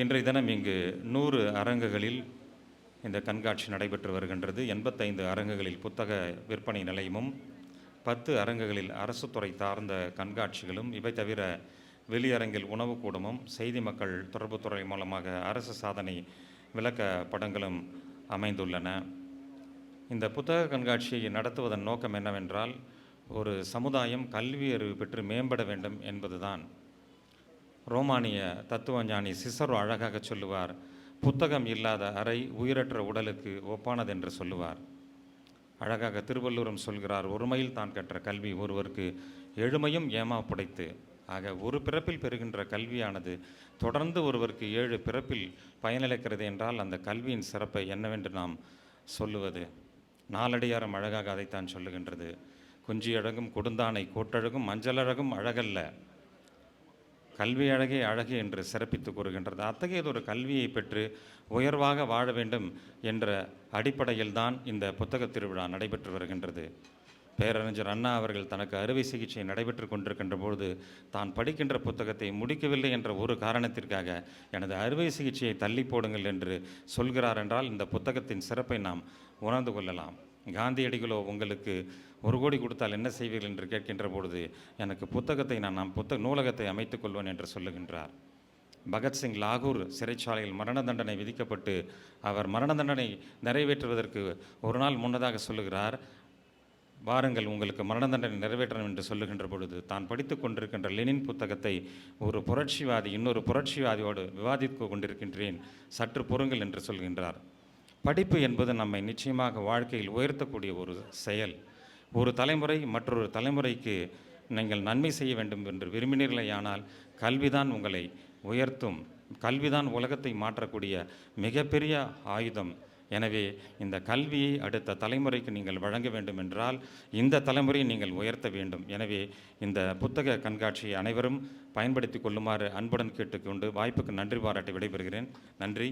இன்றைய தினம் இங்கு நூறு அரங்குகளில் இந்த கண்காட்சி நடைபெற்று வருகின்றது. எண்பத்தைந்து அரங்குகளில் புத்தக விற்பனை நிலையமும் பத்து அரங்குகளில் அரசு துறை சார்ந்த கண்காட்சிகளும் இவை தவிர வெளியரங்கில் உணவு கூடமும் செய்தி மக்கள் தொடர்புத்துறை மூலமாக அரசு சாதனை விளக்க படங்களும் அமைந்துள்ளன. இந்த புத்தக கண்காட்சியை நடத்துவதன் நோக்கம் என்னவென்றால் ஒரு சமுதாயம் கல்வி அறிவு பெற்று மேம்பட வேண்டும் என்பதுதான். ரோமானிய தத்துவஞானி சிசரோ அழகாக சொல்லுவார் புத்தகம் இல்லாத அறை உயிரற்ற உடலுக்கு ஒப்பானது என்று சொல்லுவார். அழகாக திருவள்ளுவரும் சொல்கிறார் ஒருமையில் தான் கற்ற கல்வி ஒருவருக்கு எழுமையும் ஏமா புடைத்து? ஆக ஒரு பிறப்பில் பெறுகின்ற கல்வியானது தொடர்ந்து ஒருவருக்கு ஏழு பிறப்பில் பயனளிக்கிறது என்றால் அந்த கல்வியின் சிறப்பை என்னவென்று நாம் சொல்லுவது. நாலடியாரம் அழகாக அதைத்தான் சொல்லுகின்றது. குஞ்சி அழகும் கொடுந்தானை கோட்டழகும் மஞ்சளழகும் அழகல்ல. கல்வி அழகே அழகு என்று சிறப்பித்து கூறுகின்றது. அத்தகையதொரு கல்வியை பெற்று உயர்வாக வாழ வேண்டும் என்ற அடிப்படையில் தான் இந்த புத்தக திருவிழா நடைபெற்று வருகின்றது. பேரறிஞர் அண்ணா அவர்கள் தனக்கு அறுவை சிகிச்சை நடைபெற்று கொண்டிருக்கின்ற பொழுது தான் படிக்கின்ற புத்தகத்தை முடிக்கவில்லை என்ற ஒரு காரணத்திற்காக எனது அறுவை சிகிச்சையை தள்ளி போடுங்கள் என்று சொல்கிறார் என்றால் இந்த புத்தகத்தின் சிறப்பை நாம் உணர்ந்து கொள்ளலாம். காந்தியடிகளோ உங்களுக்கு ஒரு கோடி கொடுத்தால் என்ன செய்வீர்கள் என்று கேட்கின்ற பொழுது எனக்கு புத்தகத்தை நான் நாம் புத்தக நூலகத்தை அமைத்துக் கொள்வேன் என்று சொல்லுகின்றார். பகத்சிங் லாகூர் சிறைச்சாலையில் மரண தண்டனை விதிக்கப்பட்டு அவர் மரண தண்டனை நிறைவேற்றுவதற்கு ஒரு நாள் முன்னதாக சொல்லுகிறார் வாருங்கள் உங்களுக்கு மரண தண்டனை நிறைவேற்றணும் என்று சொல்லுகின்ற பொழுது தான் படித்து கொண்டிருக்கின்ற லெனின் புத்தகத்தை ஒரு புரட்சிவாதி இன்னொரு புரட்சிவாதியோடு விவாதித்து கொண்டிருக்கின்றேன் சற்று பொறுங்கள் என்று சொல்கின்றார். படிப்பு என்பது நம்மை நிச்சயமாக வாழ்க்கையில் உயர்த்தக்கூடிய ஒரு செயல். ஒரு தலைமுறை மற்றொரு தலைமுறைக்கு நீங்கள் நன்மை செய்ய வேண்டும் என்று விரும்பினீர்களேயானால் கல்விதான் உங்களை உயர்த்தும் கல்விதான் உலகத்தை மாற்றக்கூடிய மிகப்பெரிய ஆயுதம். எனவே இந்த கல்வியை அடுத்த தலைமுறைக்கு நீங்கள் வழங்க வேண்டும் என்றால் இந்த தலைமுறையை நீங்கள் உயர்த்த வேண்டும். எனவே இந்த புத்தக கண்காட்சியை அனைவரும் பயன்படுத்தி கொள்ளுமாறு அன்புடன் கேட்டுக்கொண்டு வாய்ப்புக்கு நன்றி பாராட்டி விடைபெறுகிறேன். நன்றி.